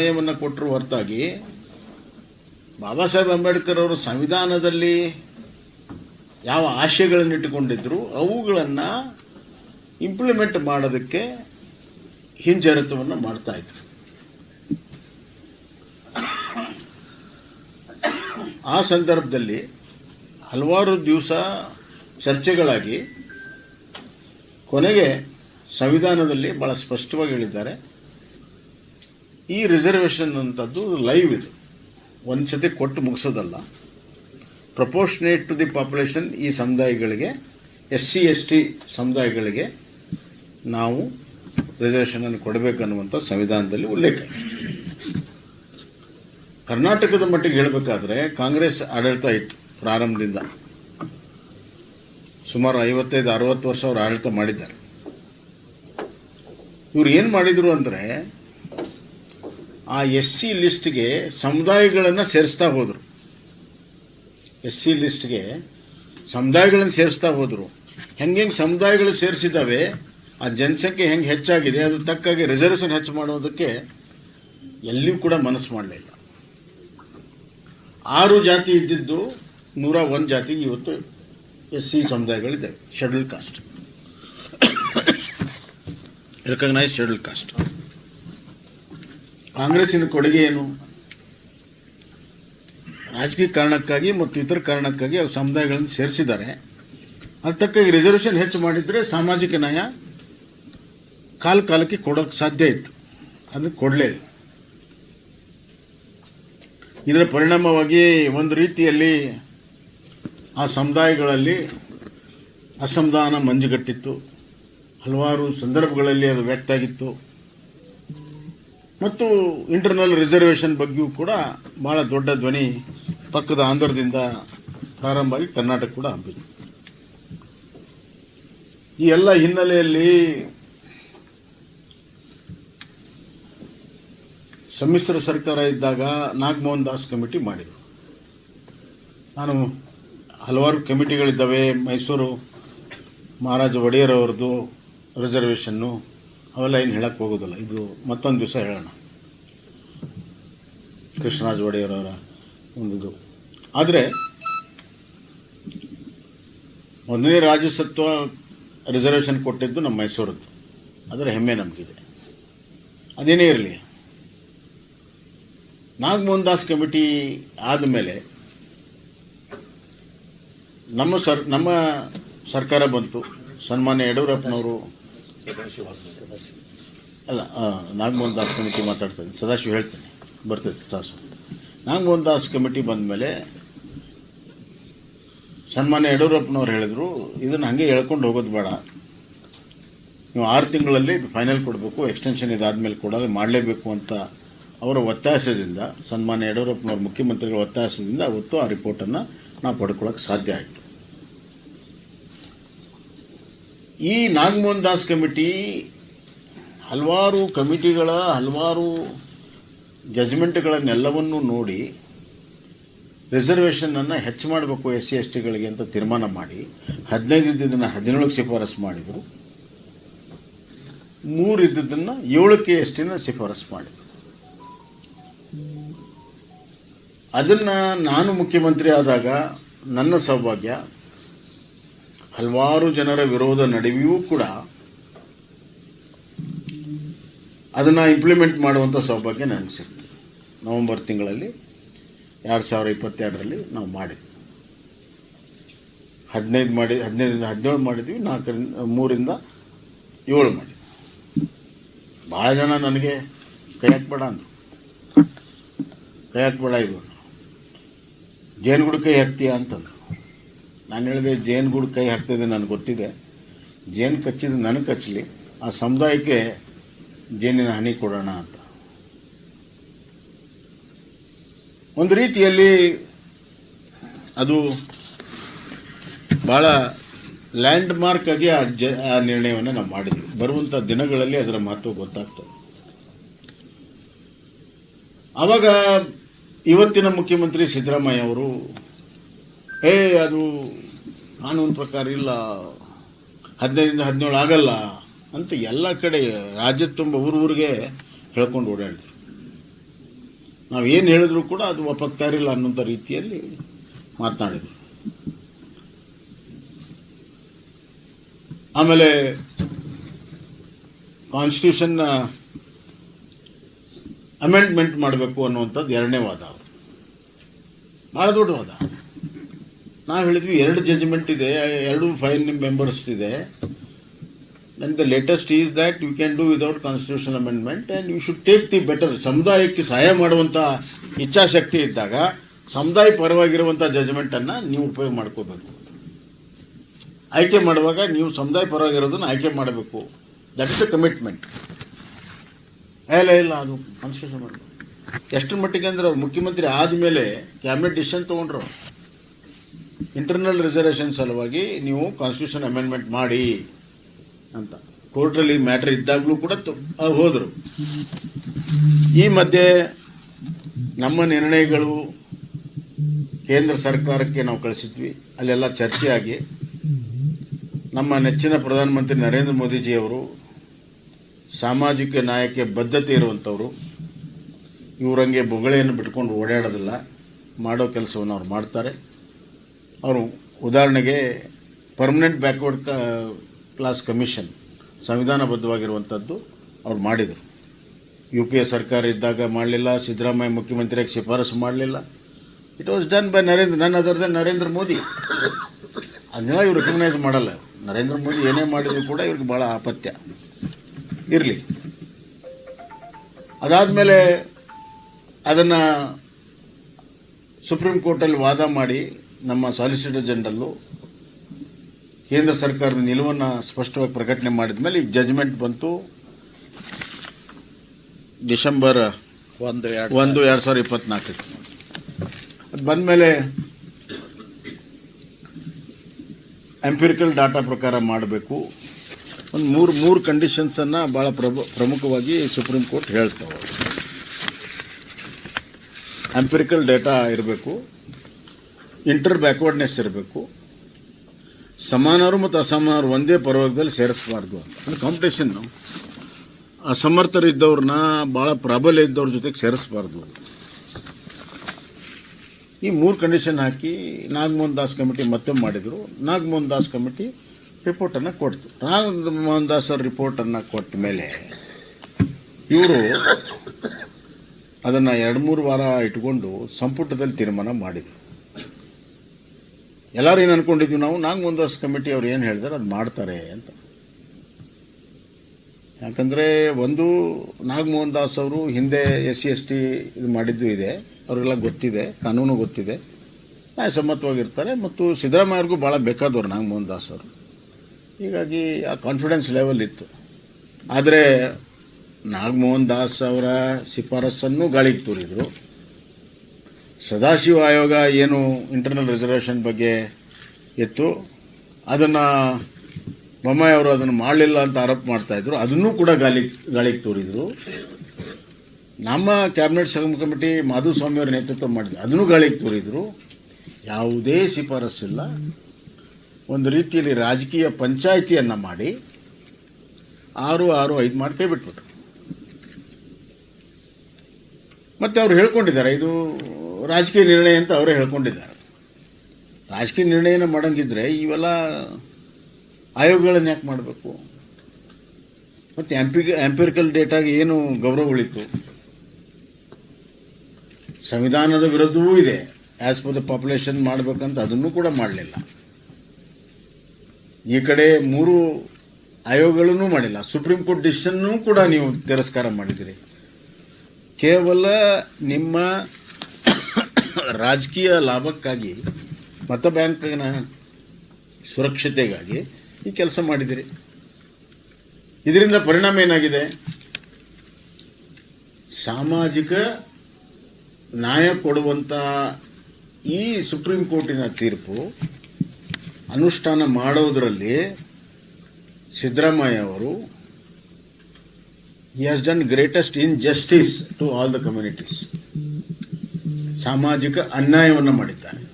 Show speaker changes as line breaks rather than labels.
ಸಮಯವನ್ನು ಕೊಟ್ಟರು ಹೊರತಾಗಿ ಬಾಬಾ ಸಾಹೇಬ್ ಅಂಬೇಡ್ಕರ್ ಅವರು ಸಂವಿಧಾನದಲ್ಲಿ ಯಾವ ಆಶಯಗಳನ್ನು ಇಟ್ಟುಕೊಂಡಿದ್ರು, ಅವುಗಳನ್ನು ಇಂಪ್ಲಿಮೆಂಟ್ ಮಾಡೋದಕ್ಕೆ ಹಿಂಜರಿತವನ್ನು ಮಾಡ್ತಾ ಇದ್ರು. ಆ ಸಂದರ್ಭದಲ್ಲಿ ಹಲವಾರು ದಿವಸ ಚರ್ಚೆಗಳಾಗಿ ಕೊನೆಗೆ ಸಂವಿಧಾನದಲ್ಲಿ ಭಾಳ ಸ್ಪಷ್ಟವಾಗಿ ಹೇಳಿದ್ದಾರೆ. ಈ ರಿಸರ್ವೇಷನ್ ಅಂತದ್ದು ಲೈವ್ ಇದು. ಒಂದು ಸತಿ ಕೊಟ್ಟು ಮುಗಿಸೋದಲ್ಲ. ಪ್ರಪೋರ್ಷನೇಟ್ ಟು ದಿ ಪಾಪ್ಯುಲೇಷನ್ ಈ ಸಮುದಾಯಗಳಿಗೆ ಎಸ್ ಸಿ ಎಸ್ ಟಿ ಸಮುದಾಯಗಳಿಗೆ ನಾವು ರಿಸರ್ವೇಷನನ್ನು ಕೊಡಬೇಕನ್ನುವಂಥ ಸಂವಿಧಾನದಲ್ಲಿ ಉಲ್ಲೇಖ. ಕರ್ನಾಟಕದ ಮಟ್ಟಿಗೆ ಹೇಳಬೇಕಾದ್ರೆ ಕಾಂಗ್ರೆಸ್ ಆಡಳಿತ ಇತ್ತು ಪ್ರಾರಂಭದಿಂದ. ಸುಮಾರು ಐವತ್ತೈದು, ಅರವತ್ತು ವರ್ಷ ಅವರು ಆಡಳಿತ ಮಾಡಿದ್ದಾರೆ. ಇವ್ರು ಏನು ಮಾಡಿದರು ಅಂದರೆ ಆ ಎಸ್ ಸಿ ಲಿಸ್ಟ್ಗೆ ಸಮುದಾಯಗಳನ್ನು ಸೇರಿಸ್ತಾ ಹೋದರು. ಎಸ್ ಸಿ ಲಿಸ್ಟ್ಗೆ ಸಮುದಾಯಗಳನ್ನು ಸೇರಿಸ್ತಾ ಹೋದರು. ಹೆಂಗೆ ಹೆಂಗೆ ಸಮುದಾಯಗಳು ಸೇರಿಸಿದ್ದಾವೆ, ಆ ಜನಸಂಖ್ಯೆ ಹೆಂಗೆ ಹೆಚ್ಚಾಗಿದೆ ಅದು ತಕ್ಕಾಗಿ ರಿಸರ್ವೇಷನ್ ಹೆಚ್ಚು ಮಾಡೋದಕ್ಕೆ ಎಲ್ಲಿಯೂ ಕೂಡ ಮನಸ್ಸು ಮಾಡಲಿಲ್ಲ ಆರು ಜಾತಿ ಇದ್ದಿದ್ದು ನೂರ ಒಂದು ಜಾತಿಗೆ ಇವತ್ತು S C ಸಮುದಾಯಗಳಿದ್ದಾವೆ schedule caste recognise schedule caste ಕಾಂಗ್ರೆಸ್ಸಿನ ಕೊಡುಗೆ ಏನು ರಾಜಕೀಯ ಕಾರಣಕ್ಕಾಗಿ ಮತ್ತು ಇತರ ಕಾರಣಕ್ಕಾಗಿ ಅವ್ರು ಸಮುದಾಯಗಳನ್ನು ಸೇರಿಸಿದ್ದಾರೆ. ಅದಕ್ಕಾಗಿ ರಿಸರ್ವೇಷನ್ ಹೆಚ್ಚು ಮಾಡಿದರೆ ಸಾಮಾಜಿಕ ನ್ಯಾಯ ಕಾಲ ಕಾಲಕ್ಕೆ ಕೊಡೋಕ್ಕೆ ಸಾಧ್ಯ ಇತ್ತು. ಅದನ್ನು ಕೊಡಲೇ ಇದರ ಪರಿಣಾಮವಾಗಿ ಒಂದು ರೀತಿಯಲ್ಲಿ ಆ ಸಮುದಾಯಗಳಲ್ಲಿ ಅಸಮಾಧಾನ ಮಂಜುಗಟ್ಟಿತ್ತು. ಹಲವಾರು ಸಂದರ್ಭಗಳಲ್ಲಿ ಅದು ವ್ಯಕ್ತ ಆಗಿತ್ತು ಮತ್ತು ಇಂಟರ್ನಲ್ ರಿಸರ್ವೇಷನ್ ಬಗ್ಗೆಯೂ ಕೂಡ ಭಾಳ ದೊಡ್ಡ ಧ್ವನಿ ಪಕ್ಕದ ಆಂಧ್ರದಿಂದ ಪ್ರಾರಂಭ ಆಗಿ ಕರ್ನಾಟಕ ಕೂಡ ಹಬ್ಬಿತು ಈ ಎಲ್ಲ ಹಿನ್ನೆಲೆಯಲ್ಲಿ ಸಮ್ಮಿಶ್ರ ಸರ್ಕಾರ ಇದ್ದಾಗ ನಾಗಮೋಹನ್ ದಾಸ್ ಕಮಿಟಿ ಮಾಡಿದರು. ನಾನು ಹಲವಾರು ಕಮಿಟಿಗಳಿದ್ದಾವೆ, ಮೈಸೂರು ಮಹಾರಾಜ ಒಡೆಯರ್ ಅವ್ರದ್ದು ರಿಸರ್ವೇಷನ್ನು ಅವೆಲ್ಲ ಏನು ಹೇಳಕ್ಕೆ ಹೋಗೋದಿಲ್ಲ. ಇದು ಮತ್ತೊಂದು ದಿವಸ ಹೇಳೋಣ. ಕೃಷ್ಣರಾಜ ಒಡೆಯರವರ ಒಂದು ಆದರೆ ಮೊದಲನೇ ರಾಜ್ಯಸತ್ವ ರಿಸರ್ವೇಷನ್ ಕೊಟ್ಟಿದ್ದು ನಮ್ಮ ಮೈಸೂರದ್ದು. ಅದರ ಹೆಮ್ಮೆ ನಮಗಿದೆ. ಅದೇನೇ ಇರಲಿ. ನಾಗಮೋಹನ್ ದಾಸ್ ಕಮಿಟಿ ಆದಮೇಲೆ ನಮ್ಮ ಸರ್, ನಮ್ಮ ಸರ್ಕಾರ ಬಂತು. ಸನ್ಮಾನ್ಯ ಯಡಿಯೂರಪ್ಪನವರು ಅಲ್ಲ ನಾಗಮೋಹನ್ ದಾಸ್ ಕಮಿಟಿ ಮಾತಾಡ್ತೇನೆ. ಸದಾಶಿವ ಹೇಳ್ತೇನೆ. ಬರ್ತದೆ ಸಾಸು ನಾಗಮೋಹನ್ ದಾಸ್ ಕಮಿಟಿ ಬಂದ ಮೇಲೆ ಸನ್ಮಾನ್ಯ ಯಡಿಯೂರಪ್ಪನವ್ರು ಹೇಳಿದರು, ಇದನ್ನು ಹಾಗೆ ಹೇಳ್ಕೊಂಡು ಹೋಗೋದು ಬೇಡ. ನೀವು ಆರು ತಿಂಗಳಲ್ಲಿ ಇದು ಫೈನಲ್ ಕೊಡಬೇಕು, ಎಕ್ಸ್ಟೆನ್ಷನ್ ಇದಾದ್ಮೇಲೆ ಕೊಡೋದು ಮಾಡಲೇಬೇಕು ಅಂತ ಅವರ ಒತ್ತಾಸದಿಂದ, ಸನ್ಮಾನ್ಯ ಯಡಿಯೂರಪ್ಪನವ್ರ ಮುಖ್ಯಮಂತ್ರಿಗಳ ಒತ್ತಾಸದಿಂದ ಅವತ್ತು ಆ ರಿಪೋರ್ಟನ್ನು ನಾವು ಪಡ್ಕೊಳ್ಳೋಕೆ ಸಾಧ್ಯ ಆಯಿತು. ಈ ನಾಗಮೋಹನ್ ದಾಸ್ ಕಮಿಟಿ ಹಲವಾರು ಕಮಿಟಿಗಳ ಹಲವಾರು ಜಜ್ಮೆಂಟ್ಗಳನ್ನೆಲ್ಲವನ್ನು ನೋಡಿ ರಿಸರ್ವೇಷನನ್ನು ಹೆಚ್ಚು ಮಾಡಬೇಕು ಎಸ್ ಸಿ ಎಸ್ ಟಿಗಳಿಗೆ ಅಂತ ತೀರ್ಮಾನ ಮಾಡಿ ಹದಿನೈದು ಇದ್ದಿದ್ದನ್ನು ಹದಿನೇಳಕ್ಕೆ ಶಿಫಾರಸು ಮಾಡಿದರು. ಮೂರು ಇದ್ದಿದ್ದನ್ನು ಏಳಕ್ಕೆ ಎಸ್ ಟಿನ ಶಿಫಾರಸು ಮಾಡಿದರು. ಅದನ್ನು ನಾನು ಮುಖ್ಯಮಂತ್ರಿ ಆದಾಗ ನನ್ನ ಸೌಭಾಗ್ಯ ಹಲವಾರು ಜನರ ವಿರೋಧ ನಡುವೆಯೂ ಕೂಡ ಅದನ್ನು ಇಂಪ್ಲಿಮೆಂಟ್ ಮಾಡುವಂಥ ಸೌಭಾಗ್ಯ ನನಗೆ ಸಿಕ್ತು ನವೆಂಬರ್ ತಿಂಗಳಲ್ಲಿ ಎರಡು ಸಾವಿರ ಇಪ್ಪತ್ತೆರಡರಲ್ಲಿ ನಾವು ಮಾಡಿದ್ವಿ. ಹದಿನೈದು ಮಾಡಿ, ಹದಿನೈದರಿಂದ ಹದಿನೇಳು ಮಾಡಿದ್ವಿ, ನಾಲ್ಕರಿಂದ ಮೂರಿಂದ ಏಳು ಮಾಡಿದ್ವಿ. ಭಾಳ ಜನ ನನಗೆ ಕೈ ಹಾಕ್ಬೇಡ ಅಂದರು. ಕೈ ಹಾಕ್ಬೇಡ ಇದು ಜೇನುಗುಡು ಕೈ ಹಾಕ್ತೀಯ ಅಂತಂದ್ರು. ನಾನು ಹೇಳಿದೆ, ಜೇನುಗೂಡು ಕೈ ಹಾಕ್ತಿದೆ ನನಗೆ ಗೊತ್ತಿದೆ. ಜೇನು ಕಚ್ಚಿದ ನನಗೆ ಕಚ್ಚಲಿ ಆ ಸಮುದಾಯಕ್ಕೆ ಜೇನಿನ ಹನಿ ಕೊಡೋಣ ಅಂತ. ಒಂದು ರೀತಿಯಲ್ಲಿ ಅದು ಭಾಳ ಲ್ಯಾಂಡ್ ಮಾರ್ಕ್ ಆಗಿ ಆ ಜ, ಆ ನಿರ್ಣಯವನ್ನು ನಾವು ಮಾಡಿದ್ವಿ. ಬರುವಂಥ ದಿನಗಳಲ್ಲಿ ಅದರ ಮಹತ್ವ ಗೊತ್ತಾಗ್ತದೆ. ಆವಾಗ ಇವತ್ತಿನ ಮುಖ್ಯಮಂತ್ರಿ ಸಿದ್ದರಾಮಯ್ಯ ಅವರು ಏ ಅದು ಕಾನೂನು ಪ್ರಕಾರ ಇಲ್ಲ, ಹದಿನೈದರಿಂದ ಹದಿನೇಳು ಆಗಲ್ಲ ಅಂತ ಎಲ್ಲ ಕಡೆ ರಾಜ್ಯ ತುಂಬ ಊರು ಊರಿಗೆ ಹೇಳ್ಕೊಂಡು ಓಡಾಡಿದ್ರು. ನಾವು ಏನು ಹೇಳಿದ್ರು ಕೂಡ ಅದು ಒಪ್ಪಕ್ತಾ ಇರಲಿಲ್ಲ ಅನ್ನೋಂಥ ರೀತಿಯಲ್ಲಿ ಮಾತನಾಡಿದರು. ಆಮೇಲೆ ಕಾನ್ಸ್ಟಿಟ್ಯೂಷನ್ನ ಅಮೆಂಡ್ಮೆಂಟ್ ಮಾಡಬೇಕು ಅನ್ನುವಂಥದ್ದು ಎರಡನೇ ವಾದ. ಭಾಳ ದೊಡ್ಡ ವಾದ. ನಾವು ಹೇಳಿದ್ವಿ ಎರಡು ಜಜ್ಮೆಂಟ್ ಇದೆ, ಎರಡು ಫೈನ್ ಮೆಂಬರ್ಸ್ ಇದೆ. And the latest is that you can do without constitution amendment and you should take the better ಸಮುದಾಯಕ್ಕೆ ಸಹಾಯ ಮಾಡುವಂಥ ಇಚ್ಛಾಶಕ್ತಿ ಇದ್ದಾಗ ಸಮುದಾಯ ಪರವಾಗಿರುವಂಥ ಜಜ್ಮೆಂಟನ್ನು ನೀವು ಉಪಯೋಗ ಮಾಡ್ಕೋಬೇಕು. ಆಯ್ಕೆ ಮಾಡುವಾಗ ನೀವು ಸಮುದಾಯ ಪರವಾಗಿರೋದನ್ನು ಆಯ್ಕೆ ಮಾಡಬೇಕು. ದಟ್ ಇಸ್ ಅ ಕಮಿಟ್ಮೆಂಟ್ ಇಲ್ಲ ಇಲ್ಲ, ಅದು ಕಾನ್ಸ್ಟಿಟ್ಯೂಷನ್ ಎಷ್ಟು ಮಟ್ಟಿಗೆ ಅಂದ್ರೆ ಅವ್ರು ಮುಖ್ಯಮಂತ್ರಿ ಆದಮೇಲೆ ಕ್ಯಾಬಿನೆಟ್ ಡಿಸಿಷನ್ ತೊಗೊಂಡ್ರು. ಇಂಟರ್ನಲ್ ರಿಸರ್ವೇಷನ್ ಸಲುವಾಗಿ ನೀವು ಕಾನ್ಸ್ಟಿಟ್ಯೂಷನ್ ಅಮೆಂಡ್ಮೆಂಟ್ ಮಾಡಿ ಅಂತ. ಕೋರ್ಟಲ್ಲಿ ಮ್ಯಾಟ್ರ್ ಇದ್ದಾಗಲೂ ಕೂಡ ಹೋದರು. ಈ ಮಧ್ಯೆ ನಮ್ಮ ನಿರ್ಣಯಗಳು ಕೇಂದ್ರ ಸರ್ಕಾರಕ್ಕೆ ನಾವು ಕಳಿಸಿದ್ವಿ. ಅಲ್ಲೆಲ್ಲ ಚರ್ಚೆಯಾಗಿ. ನಮ್ಮ ನೆಚ್ಚಿನ ಪ್ರಧಾನಮಂತ್ರಿ ನರೇಂದ್ರ ಮೋದಿಜಿಯವರು ಸಾಮಾಜಿಕ ನ್ಯಾಯಕ್ಕೆ ಬದ್ಧತೆ ಇರುವಂಥವ್ರು. ಇವರಂಗೆ ಬೊಗಳೆಯನ್ನು ಬಿಟ್ಕೊಂಡು ಓಡಾಡೋದಿಲ್ಲ. ಮಾಡೋ ಕೆಲಸವನ್ನು ಅವ್ರು ಮಾಡ್ತಾರೆ. ಅವರು ಉದಾಹರಣೆಗೆ ಪರ್ಮನೆಂಟ್ ಬ್ಯಾಕ್ವರ್ಡ್ ಕ್ಲಾಸ್ ಕಮಿಷನ್ ಸಂವಿಧಾನಬದ್ಧವಾಗಿರುವಂಥದ್ದು ಅವ್ರು ಮಾಡಿದರು. ಯು ಪಿ ಎ ಸರ್ಕಾರ ಇದ್ದಾಗ ಮಾಡಲಿಲ್ಲ, ಸಿದ್ದರಾಮಯ್ಯ ಮುಖ್ಯಮಂತ್ರಿಯಾಗಿ ಶಿಫಾರಸು ಮಾಡಲಿಲ್ಲ. It was done by Narendra ನನ್ನ ಅದರ್ ನರೇಂದ್ರ ಮೋದಿ ಅದನ್ನೆಲ್ಲ ಇವ್ರು ರೆಕಗ್ನೈಸ್ ಮಾಡಲ್ಲ. ನರೇಂದ್ರ ಮೋದಿ ಏನೇ ಮಾಡಿದ್ರು ಕೂಡ ಇವ್ರಿಗೆ ಭಾಳ ಆಪತ್ಯ. ಇರಲಿ. ಅದಾದಮೇಲೆ ಅದನ್ನು ಸುಪ್ರೀಂ ಕೋರ್ಟಲ್ಲಿ ವಾದ ಮಾಡಿ ನಮ್ಮ ಸಾಲಿಸಿಟರ್ ಜನರಲ್ಲು ಕೇಂದ್ರ ಸರ್ಕಾರದ ನಿಲುವನ್ನು ಸ್ಪಷ್ಟವಾಗಿ ಪ್ರಕಟಣೆ ಮಾಡಿದ ಮೇಲೆ ಈಗ ಜಜ್ಮೆಂಟ್ ಬಂತು. ಡಿಸೆಂಬರ್
ಒಂದು
ಒಂದು ಎರಡು ಸಾವಿರದ ಇಪ್ಪತ್ನಾಲ್ಕಕ್ಕೆ ಅದು ಬಂದಮೇಲೆ ಎಂಪಿರಿಕಲ್ ಡಾಟಾ ಪ್ರಕಾರ ಮಾಡಬೇಕು. ಒಂದು ಮೂರು ಮೂರು ಕಂಡೀಷನ್ಸನ್ನು ಭಾಳ ಪ್ರಮುಖವಾಗಿ ಸುಪ್ರೀಂ ಕೋರ್ಟ್ ಹೇಳ್ತಾವೆ. ಎಂಪಿರಿಕಲ್ ಡೇಟಾ ಇರಬೇಕು. ಇಂಟರ್ ಬ್ಯಾಕ್ವರ್ಡ್ನೆಸ್ ಇರಬೇಕು. ಸಮಾನರು ಮತ್ತು ಅಸಮಾನರು ಒಂದೇ ಪರವರ್ಗದಲ್ಲಿ ಸೇರಿಸಬಾರ್ದು ಅಂತ. ಕಾಂಪಿಟೇಷನ್ ಅಸಮರ್ಥರಿದ್ದವ್ರನ್ನ ಭಾಳ ಪ್ರಾಬಲ್ಯ ಇದ್ದವ್ರ ಜೊತೆಗೆ ಸೇರಿಸಬಾರ್ದು. ಈ ಮೂರು ಕಂಡೀಷನ್ ಹಾಕಿ ನಾಗಮೋಹನ್ ದಾಸ್ ಕಮಿಟಿ ಮತ್ತೆ ಮಾಡಿದರು. ನಾಗಮೋಹನ್ ದಾಸ್ ಕಮಿಟಿ ರಿಪೋರ್ಟನ್ನು ಕೊಡ್ತು. ನಾಗಮೋಹನ್ ದಾಸ್ ಅವ್ರ ರಿಪೋರ್ಟನ್ನು ಕೊಟ್ಟ ಮೇಲೆ ಇವರು ಅದನ್ನು ಎರಡು ಮೂರು ವಾರ ಇಟ್ಕೊಂಡು ಸಂಪುಟದಲ್ಲಿ ತೀರ್ಮಾನ ಮಾಡಿದರು. ಎಲ್ಲರೂ ಏನು ಅನ್ಕೊಂಡಿದ್ದೀವಿ ನಾವು? ನಾಂಗ್ ದಾಸ್ ಕಮಿಟಿ ಅವ್ರು ಏನು ಹೇಳಿದಾರೆ ಅದು ಮಾಡ್ತಾರೆ ಅಂತ. ಯಾಕಂದರೆ ಒಂದು ನಾಗಮೋಹನ್ ದಾಸ್ ಅವರು ಹಿಂದೆ ಎಸ್ ಸಿ ಎಸ್ ಟಿ ಇದು ಮಾಡಿದ್ದು ಇದೆ. ಅವರಿಗೆಲ್ಲ ಗೊತ್ತಿದೆ, ಕಾನೂನು ಗೊತ್ತಿದೆ. ನ್ಯಾಯಸಮ್ಮತವಾಗಿರ್ತಾರೆ ಮತ್ತು ಸಿದ್ದರಾಮಯ್ಯವ್ರಿಗೂ ಭಾಳ ಬೇಕಾದವರು ನಾಗಮೋಹನ್ ದಾಸ್ ಅವರು. ಹೀಗಾಗಿ ಆ ಕಾನ್ಫಿಡೆನ್ಸ್ ಲೆವೆಲ್ ಇತ್ತು. ಆದರೆ ನಾಗಮೋಹನ್ ದಾಸ್ ಅವರ ಶಿಫಾರಸನ್ನು ಗಾಳಿಗೆ ತೂರಿದರು. ಸದಾಶಿವ ಆಯೋಗ ಏನು ಇಂಟರ್ನಲ್ ರಿಸರ್ವೇಷನ್ ಬಗ್ಗೆ ಇತ್ತು ಅದನ್ನು ಬೊಮ್ಮಾಯಿ ಅವರು ಅದನ್ನು ಮಾಡಲಿಲ್ಲ ಅಂತ ಆರೋಪ ಮಾಡ್ತಾ ಇದ್ರು. ಅದನ್ನೂ ಕೂಡ ಗಾಳಿ ಗಾಳಿಗೆ ತೋರಿದ್ರು. ನಮ್ಮ ಕ್ಯಾಬಿನೆಟ್ ಸಬ್ ಕಮಿಟಿ ಮಾಧುಸ್ವಾಮಿ ಅವರ ನೇತೃತ್ವ ಮಾಡಿದ್ರು ಅದನ್ನು ಗಾಳಿಗೆ ತೋರಿದ್ರು. ಯಾವುದೇ ಶಿಫಾರಸ್ಸಿಲ್ಲ ಒಂದು ರೀತಿಯಲ್ಲಿ ರಾಜಕೀಯ ಪಂಚಾಯಿತಿಯನ್ನು ಮಾಡಿ ಆರು ಆರು, ಐದು ಮಾಡಿ ಕೈ ಬಿಟ್ಬಿಟ್ರು. ಮತ್ತೆ ಅವ್ರು ಹೇಳ್ಕೊಂಡಿದ್ದಾರೆ, ಇದು ರಾಜಕೀಯ ನಿರ್ಣಯ ಅಂತ ಅವರೇ ಹೇಳ್ಕೊಂಡಿದ್ದಾರೆ. ರಾಜಕೀಯ ನಿರ್ಣಯನ ಮಾಡಂಗಿದ್ರೆ ಇವೆಲ್ಲ ಆಯೋಗಗಳನ್ನ ಯಾಕೆ ಮಾಡಬೇಕು? ಮತ್ತು ಎಂಪಿ ಎಂಪಿರಿಕಲ್ ಡೇಟಾಗೆ ಏನು ಗೌರವ ಉಳಿತು? ಸಂವಿಧಾನದ ವಿರುದ್ಧವೂ ಇದೆ. ಆ್ಯಸ್ ಪರ್ ದ ಪಾಪ್ಯುಲೇಷನ್ ಮಾಡಬೇಕಂತ ಅದನ್ನು ಕೂಡ ಮಾಡಲಿಲ್ಲ. ಈ ಕಡೆ ಮೂರು ಆಯೋಗಗಳನ್ನೂ ಮಾಡಿಲ್ಲ. ಸುಪ್ರೀಂ ಕೋರ್ಟ್ ಡಿಸಿಷನ್ನೂ ಕೂಡ ನೀವು ತಿರಸ್ಕಾರ ಮಾಡಿದಿರಿ ಕೇವಲ ನಿಮ್ಮ ರಾಜಕೀಯ ಲಾಭಕ್ಕಾಗಿ, ಮತ ಬ್ಯಾಂಕಿನ ಸುರಕ್ಷತೆಗಾಗಿ ಈ ಕೆಲಸ ಮಾಡಿದಿರಿ. ಇದರಿಂದ ಪರಿಣಾಮ ಏನಾಗಿದೆ? ಸಾಮಾಜಿಕ ನ್ಯಾಯ ಕೊಡುವಂಥ ಈ ಸುಪ್ರೀಂ ಕೋರ್ಟಿನ ತೀರ್ಪು ಅನುಷ್ಠಾನ ಮಾಡೋದರಲ್ಲಿ ಸಿದ್ದರಾಮಯ್ಯ ಅವರು he has done greatest in justice to all the communities ಸಾಮಾಜಿಕ ಅನ್ಯಾಯವನ್ನು ಮಾಡಿದ್ದಾರೆ.